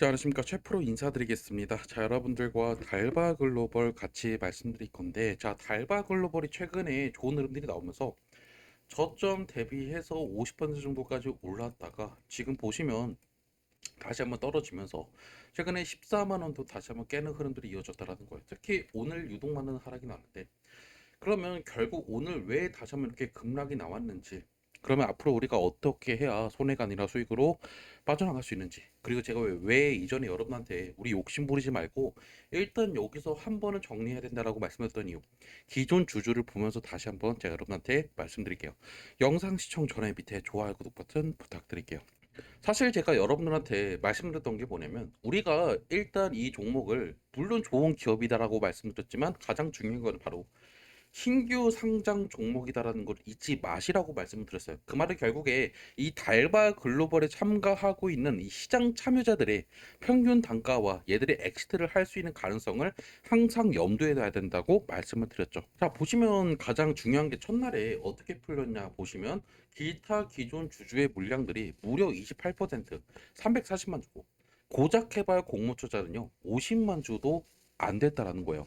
자, 안녕하십니까. 최프로 인사드리겠습니다. 자, 여러분들과 달바 글로벌 같이 말씀드릴 건데, 자, 달바 글로벌이 최근에 좋은 흐름들이 나오면서 저점 대비해서 50% 정도까지 올랐다가 지금 보시면 다시 한번 떨어지면서 최근에 14만 원도 다시 한번 깨는 흐름들이 이어졌다라는 거예요. 특히 오늘 유독 많은 하락이 나왔는데, 그러면 결국 오늘 왜 다시 한번 이렇게 급락이 나왔는지, 그러면 앞으로 우리가 어떻게 해야 손해가 아니라 수익으로 빠져나갈 수 있는지. 그리고 제가 왜, 왜 이전에 여러분한테 우리 욕심 부리지 말고 일단 여기서 한 번은 정리해야 된다라고 말씀드렸던 이유 기존 주주를 보면서 다시 한번 제가 여러분한테 말씀드릴게요. 영상 시청 전에 밑에 좋아요 구독 버튼 부탁드릴게요. 사실 제가 여러분들한테 말씀드렸던 게 뭐냐면 우리가 일단 이 종목을 물론 좋은 기업이다라고 말씀드렸지만 가장 중요한 건 바로 신규 상장 종목이다라는 걸 잊지 마시라고 말씀을 드렸어요. 그 말은 결국에 이 달바 글로벌에 참가하고 있는 이 시장 참여자들의 평균 단가와 얘들의 엑시트를 할 수 있는 가능성을 항상 염두에 둬야 된다고 말씀을 드렸죠. 자, 보시면 가장 중요한 게 첫날에 어떻게 풀렸냐 보시면 기타 기존 주주의 물량들이 무려 28% 340만 주고 고작 해발 공모 투자는요 50만 주도 안 됐다라는 거예요.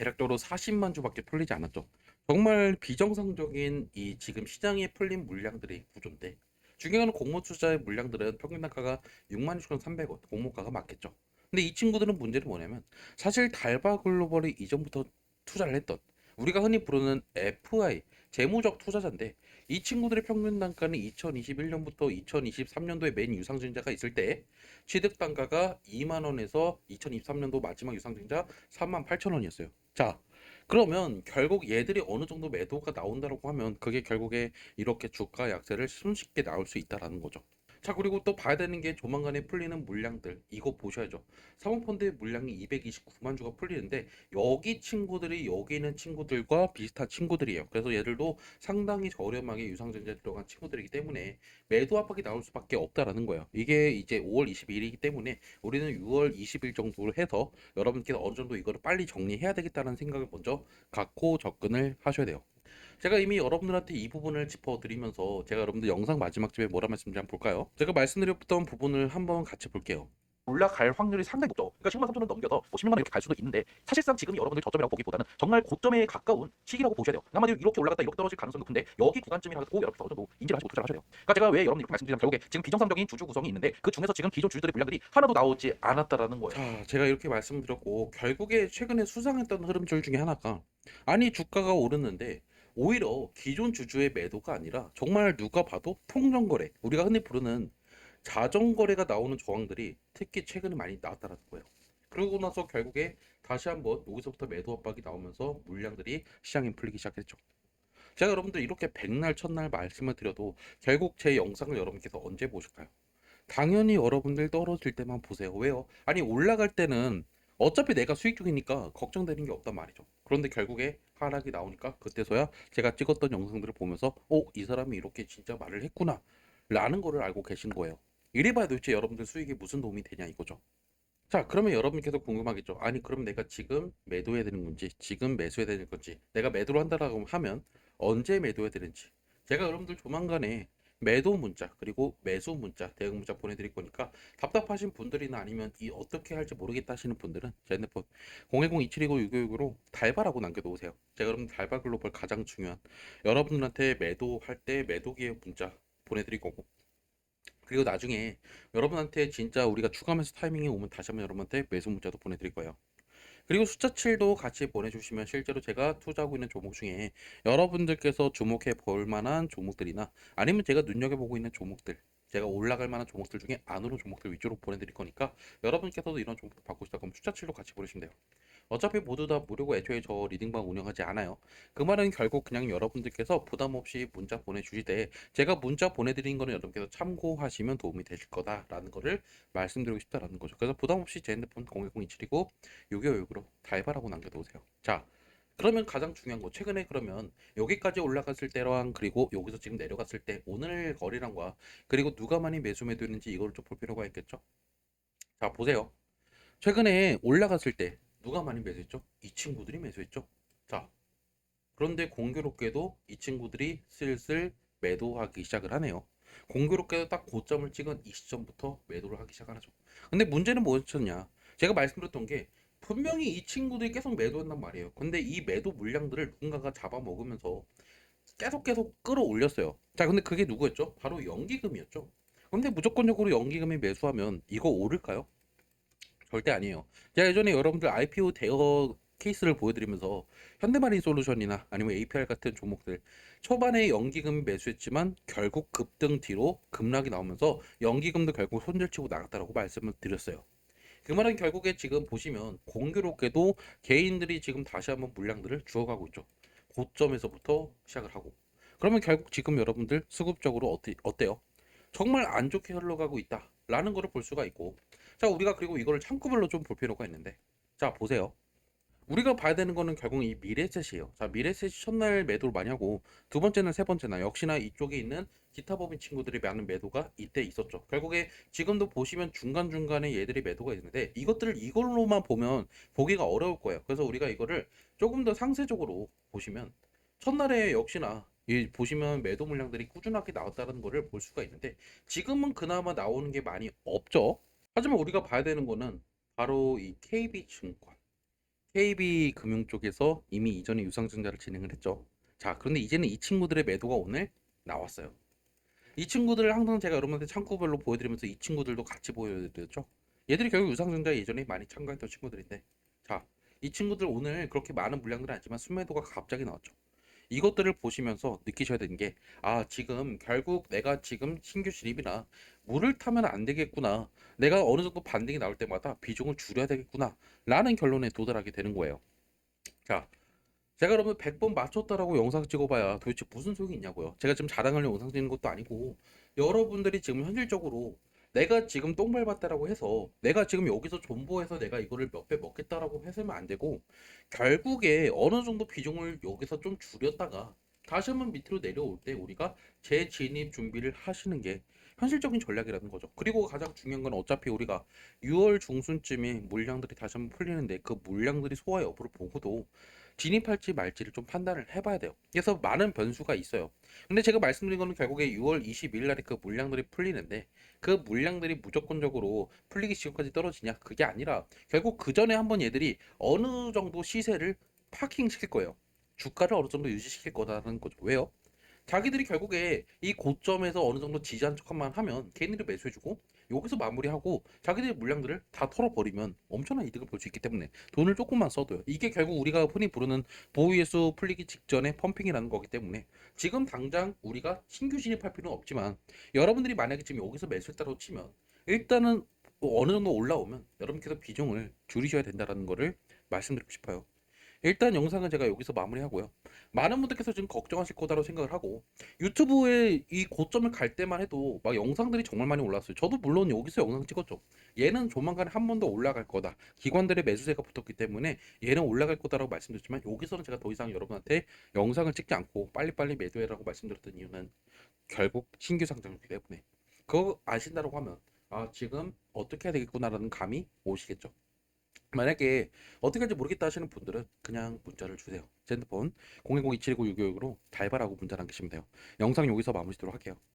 대략적으로 40만 주밖에 풀리지 않았죠. 정말 비정상적인 이 지금 시장에 풀린 물량들의 구조인데 중요한 공모 투자의 물량들은 평균 단가가 66,300원 공모가가 맞겠죠. 근데 이 친구들은 문제는 뭐냐면 사실 달바 글로벌이 이전부터 투자를 했던 우리가 흔히 부르는 FI 재무적 투자자인데 이 친구들의 평균 단가는 2021년부터 2023년도에 맨 유상증자가 있을 때 취득 단가가 2만 원에서 2023년도 마지막 유상증자 3만 8천 원이었어요. 자, 그러면 결국 얘들이 어느 정도 매도가 나온다고 하면 그게 결국에 이렇게 주가 약세를 손쉽게 나올 수 있다라는 거죠. 자, 그리고 또 봐야 되는 게 조만간에 풀리는 물량들. 이거 보셔야죠. 사모펀드의 물량이 229만 주가 풀리는데 여기 친구들이 여기 있는 친구들과 비슷한 친구들이에요. 그래서 얘들도 상당히 저렴하게 유상증자에 들어간 친구들이기 때문에 매도 압박이 나올 수밖에 없다라는 거예요. 이게 이제 5월 22일이기 때문에 우리는 6월 20일 정도로 해서 여러분께서 어느 정도 이거를 빨리 정리해야 되겠다는 생각을 먼저 갖고 접근을 하셔야 돼요. 제가 이미 여러분들한테 이 부분을 짚어드리면서 제가 여러분들 영상 마지막쯤에 뭐라 말씀드렸는지 한번 볼까요? 제가 말씀드렸던 부분을 한번 같이 볼게요. 올라갈 확률이 상당히 높죠. 그러니까 10만 3천 원 넘겨서 뭐 16만 원 이렇게 갈 수도 있는데 사실상 지금 여러분들 저점이라고 보기보다는 정말 고점에 가까운 시기라고 보셔야 돼요. 한마디로 이렇게 올라갔다 이렇게 떨어질 가능성이 높은데 여기 구간쯤이라고 꼭 여러분들 어느 정도 인지를 하시고 투자를 하셔야 돼요. 그러니까 제가 왜 여러분들 이렇게 말씀드리냐면 결국에 지금 비정상적인 주주 구성이 있는데 그 중에서 지금 기존 주주들의 물량들이 하나도 나오지 않았다라는 거예요. 자, 제가 이렇게 말씀드렸고 결국에 최근에 수상했던 흐름줄 중에 하나가 아니 주가가 오르는데 오히려 기존 주주의 매도가 아니라 정말 누가 봐도 통정거래 우리가 흔히 부르는 자전거래가 나오는 저항들이 특히 최근에 많이 나왔다는 거예요. 그러고 나서 결국에 다시 한번 여기서부터 매도 압박이 나오면서 물량들이 시장에 풀리기 시작했죠. 제가 여러분들 이렇게 백날 첫날 말씀을 드려도 결국 제 영상을 여러분께서 언제 보실까요? 당연히 여러분들 떨어질 때만 보세요. 왜요? 아니 올라갈 때는 어차피 내가 수익 중이니까 걱정되는 게 없단 말이죠. 그런데 결국에 하락이 나오니까 그때서야 제가 찍었던 영상들을 보면서 어, 이 사람이 이렇게 진짜 말을 했구나 라는 거를 알고 계신 거예요. 이래봐야 도대체 여러분들 수익에 무슨 도움이 되냐 이거죠. 자, 그러면 여러분께서 궁금하겠죠. 아니, 그럼 내가 지금 매도해야 되는 건지, 지금 매수해야 되는 건지, 내가 매도를 한다라고 하면 언제 매도해야 되는지. 제가 여러분들 조만간에 매도 문자, 그리고 매수 문자, 대응 문자 보내드릴 거니까 답답하신 분들이나 아니면 이 어떻게 할지 모르겠다 하시는 분들은 제 핸드폰 010-2729-6565로 달바라고 남겨놓으세요. 제가 여러분 달바 글로벌 가장 중요한 여러분들한테 매도할 때 매도 기회 문자 보내드릴 거고 그리고 나중에 여러분한테 진짜 우리가 추가하면서 타이밍이 오면 다시 한번 여러분한테 매수 문자도 보내드릴 거예요. 그리고 숫자 7도 같이 보내주시면 실제로 제가 투자하고 있는 종목 중에 여러분들께서 주목해 볼 만한 종목들이나 아니면 제가 눈여겨보고 있는 종목들 제가 올라갈 만한 종목들 중에 안으로 종목들 위주로 보내드릴 거니까 여러분께서도 이런 종목 받고 싶다 그러면 숫자 7도 같이 보내시면 돼요. 어차피 모두 다 무료고 애초에 저 리딩방 운영하지 않아요. 그 말은 결국 그냥 여러분들께서 부담 없이 문자 보내주실 때 제가 문자 보내드린 거는 여러분께서 참고하시면 도움이 되실 거다라는 거를 말씀드리고 싶다라는 거죠. 그래서 부담 없이 제 핸드폰 01027이고 6256으로 달바라고 남겨놓으세요. 자, 그러면 가장 중요한 거 최근에 그러면 여기까지 올라갔을 때랑 그리고 여기서 지금 내려갔을 때 오늘 거래량과 그리고 누가 많이 매수 매도했는지 이걸 좀 볼 필요가 있겠죠. 자, 보세요. 최근에 올라갔을 때 누가 많이 매수했죠? 이 친구들이 매수했죠. 자, 그런데 공교롭게도 이 친구들이 슬슬 매도하기 시작을 하네요. 공교롭게도 딱 고점을 찍은 이 시점부터 매도를 하기 시작하죠. 근데 문제는 뭐였냐? 제가 말씀드렸던 게 분명히 이 친구들이 계속 매도한단 말이에요. 근데 이 매도 물량들을 누군가가 잡아먹으면서 계속 계속 끌어올렸어요. 자, 근데 그게 누구였죠? 바로 연기금이었죠. 근데 무조건적으로 연기금이 매수하면 이거 오를까요? 절대 아니에요. 제가 예전에 여러분들 IPO 대여 케이스를 보여드리면서 현대마린 솔루션이나 아니면 APR 같은 종목들 초반에 연기금이 매수했지만 결국 급등 뒤로 급락이 나오면서 연기금도 결국 손절치고 나갔다라고 말씀을 드렸어요. 그 말은 결국에 지금 보시면 공교롭게도 개인들이 지금 다시 한번 물량들을 주어가고 있죠. 고점에서부터 시작을 하고 그러면 결국 지금 여러분들 수급적으로 어때, 어때요? 정말 안 좋게 흘러가고 있다라는 거를 볼 수가 있고 자 우리가 그리고 이거를 창구별로 좀 볼 필요가 있는데. 자 보세요. 우리가 봐야 되는 거는 결국 이 미래셋이에요. 자 미래셋이 첫날 매도를 많이 하고 두 번째는 세 번째나 역시나 이쪽에 있는 기타 법인 친구들이 많은 매도가 이때 있었죠. 결국에 지금도 보시면 중간중간에 얘들이 매도가 있는데 이것들을 이걸로만 보면 보기가 어려울 거예요. 그래서 우리가 이거를 조금 더 상세적으로 보시면 첫날에 역시나 이 보시면 매도 물량들이 꾸준하게 나왔다는 거를 볼 수가 있는데 지금은 그나마 나오는 게 많이 없죠. 하지만 우리가 봐야 되는 거는 바로 이 KB증권, KB금융 쪽에서 이미 이전에 유상증자를 진행을 했죠. 자, 그런데 이제는 이 친구들의 매도가 오늘 나왔어요. 이 친구들을 항상 제가 여러분한테 창구별로 보여드리면서 이 친구들도 같이 보여드렸죠. 얘들이 결국 유상증자에 예전에 많이 참가했던 친구들인데, 자, 이 친구들 오늘 그렇게 많은 물량들은 아니지만 순매도가 갑자기 나왔죠. 이것들을 보시면서 느끼셔야 되는 게, 아, 지금 결국 내가 지금 신규 진입이나 물을 타면 안 되겠구나. 내가 어느 정도 반등이 나올 때마다 비중을 줄여야 되겠구나. 라는 결론에 도달하게 되는 거예요. 자, 제가 여러분 100번 맞췄다라고 영상 찍어봐야 도대체 무슨 소용이 있냐고요. 제가 지금 자랑하려고 영상 찍는 것도 아니고, 여러분들이 지금 현실적으로 내가 지금 똥 밟았다라고 해서 내가 지금 여기서 존버해서 내가 이거를 몇 배 먹겠다라고 해서면 안 되고 결국에 어느 정도 비중을 여기서 좀 줄였다가 다시 한번 밑으로 내려올 때 우리가 재진입 준비를 하시는 게 현실적인 전략이라는 거죠. 그리고 가장 중요한 건 어차피 우리가 6월 중순쯤에 물량들이 다시 한번 풀리는데 그 물량들이 소화 여부를 보고도 진입할지 말지를 좀 판단을 해봐야 돼요. 그래서 많은 변수가 있어요. 근데 제가 말씀드린 거는 결국에 6월 22일 날에 그 물량들이 풀리는데 그 물량들이 무조건적으로 풀리기 시점까지 떨어지냐? 그게 아니라 결국 그 전에 한번 얘들이 어느 정도 시세를 파킹 시킬 거예요. 주가를 어느 정도 유지시킬 거다라는 거죠. 왜요? 자기들이 결국에 이 고점에서 어느 정도 지지한 척만 하면 개인들이 매수해주고 여기서 마무리하고 자기들의 물량들을 다 털어버리면 엄청난 이득을 볼 수 있기 때문에 돈을 조금만 써도요. 이게 결국 우리가 흔히 부르는 보유예수 풀리기 직전에 펌핑이라는 거기 때문에 지금 당장 우리가 신규 진입할 필요는 없지만 여러분들이 만약에 지금 여기서 매수했다고 치면 일단은 어느 정도 올라오면 여러분께서 비중을 줄이셔야 된다는 거를 말씀드리고 싶어요. 일단 영상은 제가 여기서 마무리하고요. 많은 분들께서 지금 걱정하실 거다라고 생각을 하고 유튜브에 이 고점을 갈 때만 해도 막 영상들이 정말 많이 올랐어요. 저도 물론 여기서 영상 찍었죠. 얘는 조만간에 한번 더 올라갈 거다. 기관들의 매수세가 붙었기 때문에 얘는 올라갈 거다라고 말씀드렸지만 여기서는 제가 더 이상 여러분한테 영상을 찍지 않고 빨리빨리 매도해라고 말씀드렸던 이유는 결국 신규 상장이기 때문에 그거 아신다고 하면 아 지금 어떻게 해야 되겠구나라는 감이 오시겠죠. 만약에 어떻게 할지 모르겠다 하시는 분들은 그냥 문자를 주세요. 제 핸드폰 010-2719-666으로 달바라고 문자 남기시면 돼요. 영상 여기서 마무리 짓도록 할게요.